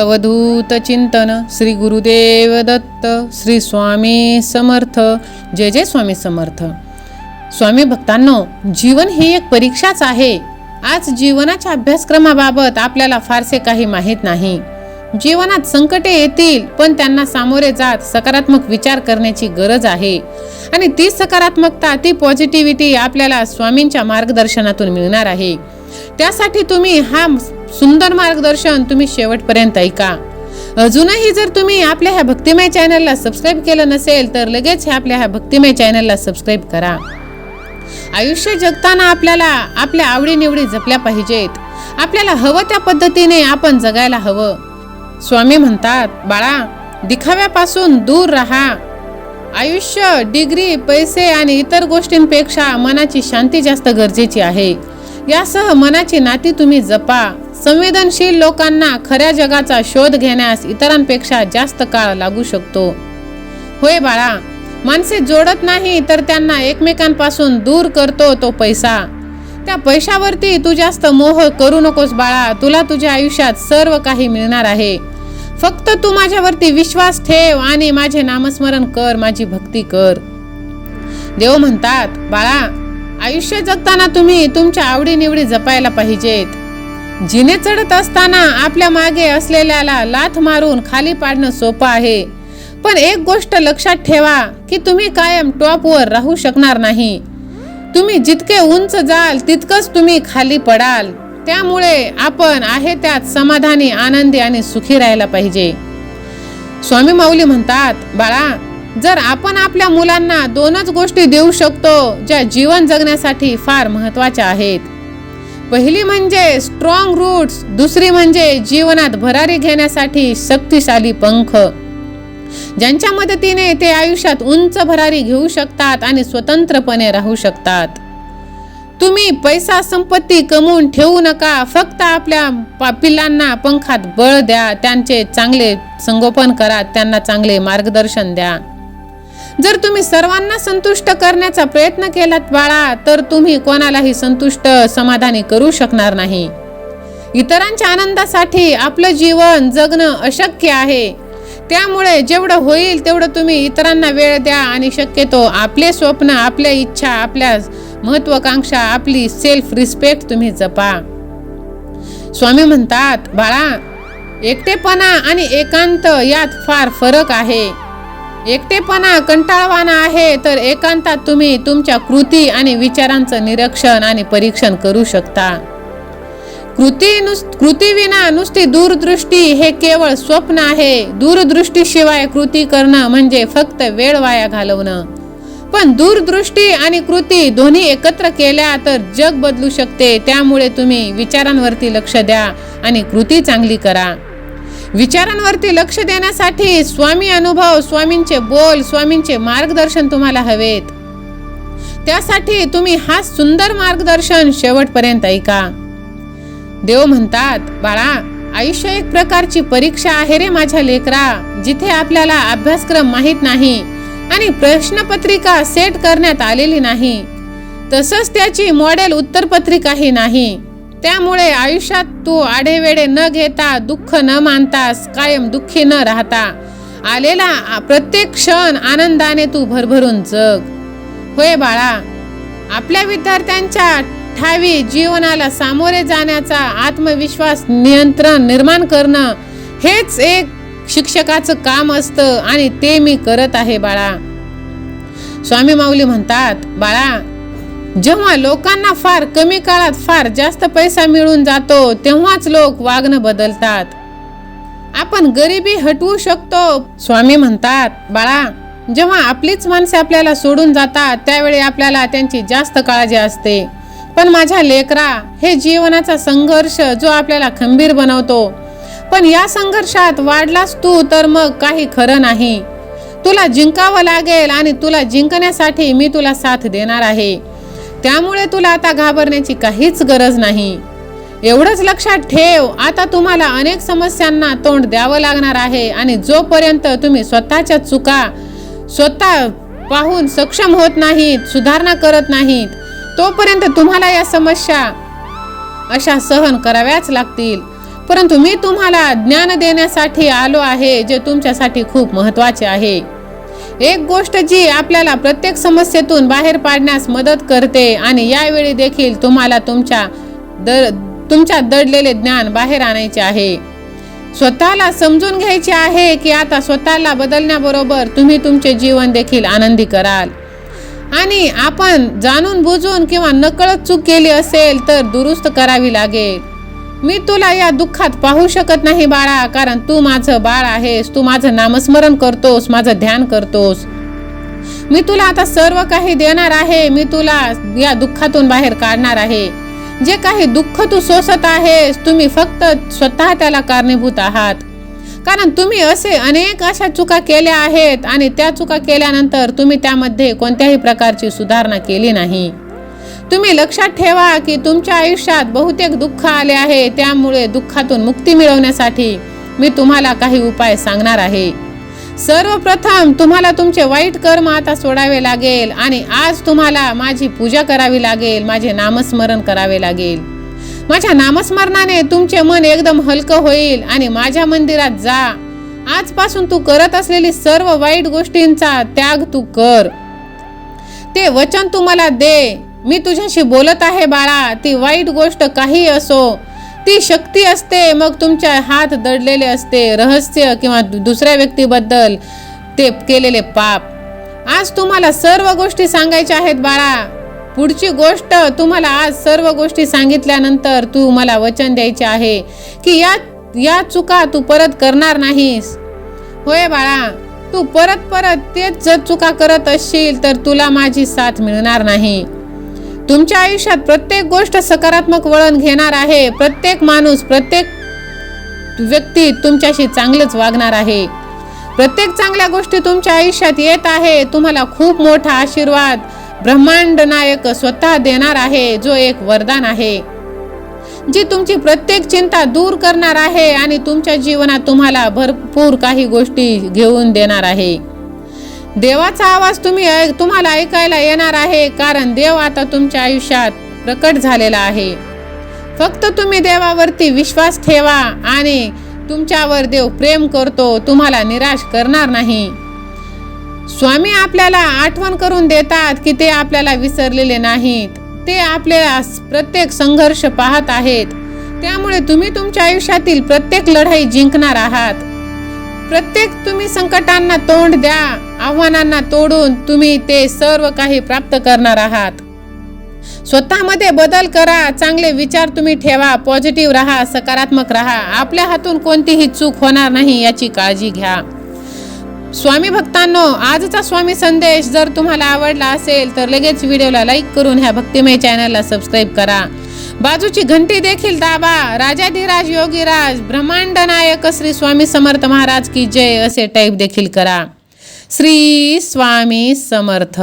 अवधूत चिंतन श्री गुरुदेव दत्त श्री स्वामी समर्थ. जय जय स्वामी समर्थ. स्वामी भक्तांनो जीवन ही एक परीक्षाच आहे. आज जीवनाच्या अभ्यासक्रमाबाबत आपल्याला फारसे काही माहीत नाही. जीवनात संकटे येतील पण त्यांना सामोरे जात सकारात्मक विचार करण्याची गरज आहे. आणि ती सकारात्मकता ती पॉझिटिव्हिटी आपल्याला स्वामींच्या मार्गदर्शनातून मिळणार आहे. त्यासाठी तुम्ही हा सुंदर मार्गदर्शन तुम्ही शेवटपर्यंत ऐका. अजूनही जर तुम्ही आपल्या ह्या भक्तिमय चॅनलला सबस्क्राईब केलं नसेल तर लगेच ह्या आपल्या ह्या भक्तिमय चॅनलला सबस्क्राईब करा. आयुष्य जगताना आपल्याला आपल्या आवडीनिवडी जपल्या पाहिजेत. आपल्याला हवं त्या पद्धतीने आपण जगायला हवं. स्वामी म्हणतात बाळा दिखाव्यापासून दूर राहा. आयुष्य डिग्री पैसे आणि इतर गोष्टींपेक्षा मनाची शांती जास्त गरजेची आहे. यासह मनाची नाती तुम्ही जपा. संवेदनशील लोकांना खऱ्या जगाचा शोध घेण्यास इतरांपेक्षा जास्त काळ लागू शकतो. होय बाळा माणसे जोडत नाही तर त्यांना एकमेकांपासून दूर करतो तो पैसा. त्या पैशावरती तू जास्त मोह करू नकोस बाळा तुला तुझ्या आयुष्यात सर्व काही मिळणार आहे. फक्त तू माझ्यावरती विश्वास ठेव आणि माझे नामस्मरण कर माझी भक्ती कर. देव म्हणतात बाळा आयुष्य जगताना तुम्ही तुमच्या आवडीनिवडी जपायला पाहिजेत. जिने चढत असताना आपल्या मागे असलेल्याला लाथ मारून खाली पाडणं सोपं आहे. पण एक गोष्ट लक्षात ठेवा की तुम्ही कायम टॉपवर राहू शकणार नाही. तुम्ही जितके उंच जाल तितकंच तुम्ही खाली पडाल. त्यामुळे आपण आहे त्यात समाधानी आनंदी आणि सुखी राहायला पाहिजे. स्वामी माऊली म्हणतात बाळा जर आपण आपल्या मुलांना दोनच गोष्टी देऊ शकतो ज्या जीवन जगण्यासाठी फार महत्त्वाच्या आहेत. पहिली म्हणजे स्ट्रॉंग रूट्स दुसरी म्हणजे जीवनात भरारी घेण्यासाठी शक्तिशाली पंख. ज्यांच्या मदतीने ते आयुष्यात उंच भरारी घेऊ शकतात आणि स्वतंत्रपणे राहू शकतात. तुम्ही पैसा संपत्ती कमवून ठेवू नका फक्त आपल्या पा- पिल्लांना पंखात बळ द्या त्यांचे चांगले संगोपन करा त्यांना चांगले मार्गदर्शन द्या. जर तुम्ही सर्वांना संतुष्ट करण्याचा प्रयत्न केलात बाळा तर तुम्ही कोणालाही संतुष्ट समाधानी करू शकणार नाही. इतरांच्या आनंदासाठी आपलं जीवन जगणं अशक्य आहे. त्यामुळे जेवढं होईल तेवढं तुम्ही इतरांना वेळ द्या आणि शक्यतो आपले स्वप्न आपल्या इच्छा आपल्या महत्वाकांक्षा आपली सेल्फ रिस्पेक्ट तुम्ही जपा. स्वामी म्हणतात बाळा एकटेपणा आणि एकांत यात फार फरक आहे. एकटेपणा कंटाळवाना आहे तर एकांतात तुम्ही तुमच्या कृती आणि विचारांचं निरीक्षण आणि परीक्षण करू शकता. कृती नुस कृतीविना नुसती दूरदृष्टी हे केवळ स्वप्न आहे. दूरदृष्टीशिवाय कृती करणं म्हणजे फक्त वेळ वाया घालवणं. पण दूरदृष्टी आणि कृती दोन्ही एकत्र केल्या तर जग बदलू शकते. त्यामुळे तुम्ही विचारांवरती लक्ष द्या आणि कृती चांगली करा. विचारांवरती लक्ष देण्यासाठी स्वामी अनुभव स्वामींचे बोल स्वामींचे मार्गदर्शन तुम्हाला हवेत. त्यासाठी तुम्ही हा सुंदर मार्गदर्शन शेवटपर्यंत ऐका. देव म्हणतात बाळा आयुष्य एक प्रकारची परीक्षा आहे रे माझ्या लेकरा जिथे आपल्याला अभ्यासक्रम माहीत नाही आणि प्रश्नपत्रिका सेट करण्यात आलेली नाही. तसंच त्याची मॉडेल उत्तरपत्रिकाही नाही. त्यामुळे आयुष्यात तू आढेवेडे न घेता दुःख न मानतास कायम दुःखी न राहता. आलेला प्रत्येक क्षण आनंदाने तू भरभरून जग. होय बाळा आपल्या विद्यार्थ्यांच्या ठावी जीवनाला सामोरे जाण्याचा आत्मविश्वास नियंत्रण निर्माण करणं हेच एक शिक्षकाचं काम असतं आणि ते मी करत आहे बाळा. स्वामी माऊली म्हणतात बाळा जेव्हा लोकांना फार कमी काळात फार जास्त पैसा मिळून जातो तेव्हाच लोक वागणं बदलतात. आपण गरिबी हटवू शकतो स्वामी म्हणतात बाळा जेव्हा आपलीच माणसे आपल्याला सोडून जातात त्यावेळी आपल्याला त्यांची जास्त काळजी असते. पण माझ्या लेकरा हे जीवनाचा संघर्ष जो आपल्याला खंबीर बनवतो पण या संघर्षात वाढलास तू तर मग काही खरं नाही. तुला जिंकावं लागेल आणि तुला जिंकण्यासाठी मी तुला साथ देणार आहे. त्यामुळे तुला आता घाबरण्याची काहीच गरज नाही. एवढंच लक्षात ठेव आता तुम्हाला अनेक समस्यांना तोंड द्यावं लागणार आहे आणि जोपर्यंत तुम्ही स्वतःच्या चुका स्वतः पाहून सक्षम होत नाहीत सुधारणा करत नाहीत तोपर्यंत तुम्हाला या समस्या अशा सहन कराव्याच लागतील. परंतु मी तुम्हाला ज्ञान देण्यासाठी आलो आहे जे तुमच्यासाठी खूप महत्त्वाचे आहे. एक गोष्ट जी आपल्याला प्रत्येक समस्येतून बाहेर पाडण्यास मदत करते आणि यावेळी देखील तुम्हाला तुमच्या दर तुमच्या दडलेले ज्ञान बाहेर आणायचे आहे. स्वतःला समजून घ्यायचे आहे की आता स्वतःला बदलण्याबरोबर तुम्ही तुमचे जीवन देखील आनंदी कराल. आणि आपण जाणून बुजून किंवा नकळत चूक केली असेल तर दुरुस्त करावी लागेल. मी तुला या दुःखात पाहू शकत नाही बाळा कारण तू माझं बाळ आहेस. तू माझं नामस्मरण करतोस माझं ध्यान करतोस. मी तुला आता सर्व काही देणार आहे. मी तुला या दुःखातून बाहेर काढणार आहे. जे काही दुःख तू सोसत आहेस तुम्ही फक्त स्वतः त्याला कारणीभूत आहात. कारण तुम्ही असे अनेक अशा चुका केल्या आहेत आणि त्या चुका केल्यानंतर तुम्ही त्यामध्ये कोणत्याही प्रकारची सुधारणा केली नाही. तुम्ही लक्षात ठेवा की तुमच्या आयुष्यात बहुतेक दुःख आले आहे त्यामुळे दुःखातून मुक्ती मिळवण्यासाठी मी तुम्हाला काही उपाय सांगणार आहे. सर्वप्रथम तुम्हाला तुमचे वाईट कर्म आता सोडावे लागेल आणि आज तुम्हाला माझी पूजा करावी लागेल माझे नामस्मरण करावे लागेल. माझ्या नामस्मरणाने तुमचे मन एकदम हलकं होईल आणि माझ्या मंदिरात जा. आजपासून तू करत असलेली सर्व वाईट गोष्टींचा त्याग तू कर. ते वचन तुम्हाला दे. मी तुझ्याशी बोलत आहे बाळा. ती वाईट गोष्ट काही असो. ती शक्ती असते मग तुमच्या हात दडलेले असते. रहस्य किंवा दु- दुसऱ्या व्यक्तीबद्दल ते केलेले पाप. आज तुम्हाला सर्व गोष्टी सांगायच्या आहेत बाळा. पुढची गोष्ट तुम्हाला आज सर्व गोष्टी सांगितल्यानंतर तू मला वचन द्यायचे आहे की या या चुका तू परत करणार नाहीस. होय बाळा तू परत परत तेच जर चुका करत असशील तर तुला माझी साथ मिळणार नाही. तुमच्या आयुष्यात प्रत्येक गोष्ट सकारात्मक वळण घेणार आहे. प्रत्येक माणूस प्रत्येक व्यक्ती तुमच्याशी चांगलंच वागणार आहे. प्रत्येक चांगल्या गोष्टी तुमच्या आयुष्यात येत आहे. तुम्हाला खूप मोठा आशीर्वाद ब्रह्मांड नायक स्वतः देणार आहे जो एक वरदान आहे. जी तुमची प्रत्येक चिंता दूर करणार आहे आणि तुमच्या जीवनात तुम्हाला भरपूर काही गोष्टी घेऊन देणार आहे. देवाचा आवाज तुम्ही ऐक तुम्हाला ऐकायला येणार आहे कारण देव आता तुमच्या आयुष्यात प्रकट झालेला आहे. फक्त तुम्ही देवावरती विश्वास ठेवा आणि तुमच्यावर देव प्रेम करतो तुम्हाला निराश करणार नाही. स्वामी आपल्याला आठवण करून देतात की ते आपल्याला विसरलेले नाहीत. ते आपल्याला प्रत्येक संघर्ष पाहत आहेत. त्यामुळे तुम्ही तुमच्या आयुष्यातील प्रत्येक लढाई जिंकणार आहात. प्रत्येक तुम्ही संकटांना तोंड द्या आव्हानांना तोडून तुम्ही ते सर्व काही प्राप्त करणार आहात. स्वतःमध्ये बदल करा चांगले विचार तुम्ही ठेवा पॉझिटिव्ह राहा सकारात्मक राहा. आपल्या हातून कोणतीही चूक होणार नाही याची काळजी घ्या. स्वामी भक्तांनो आजचा स्वामी संदेश जर तुम्हाला आवडला असेल तर लगेच व्हिडिओला लाईक करून ह्या भक्तिमय चॅनलला सबस्क्राईब करा. बाजूची घंटी देखील दाबा. राजाधिराज योगीराज ब्रह्मांड नायक श्री स्वामी समर्थ महाराज की जय असे टाईप देखील करा. श्री स्वामी समर्थ.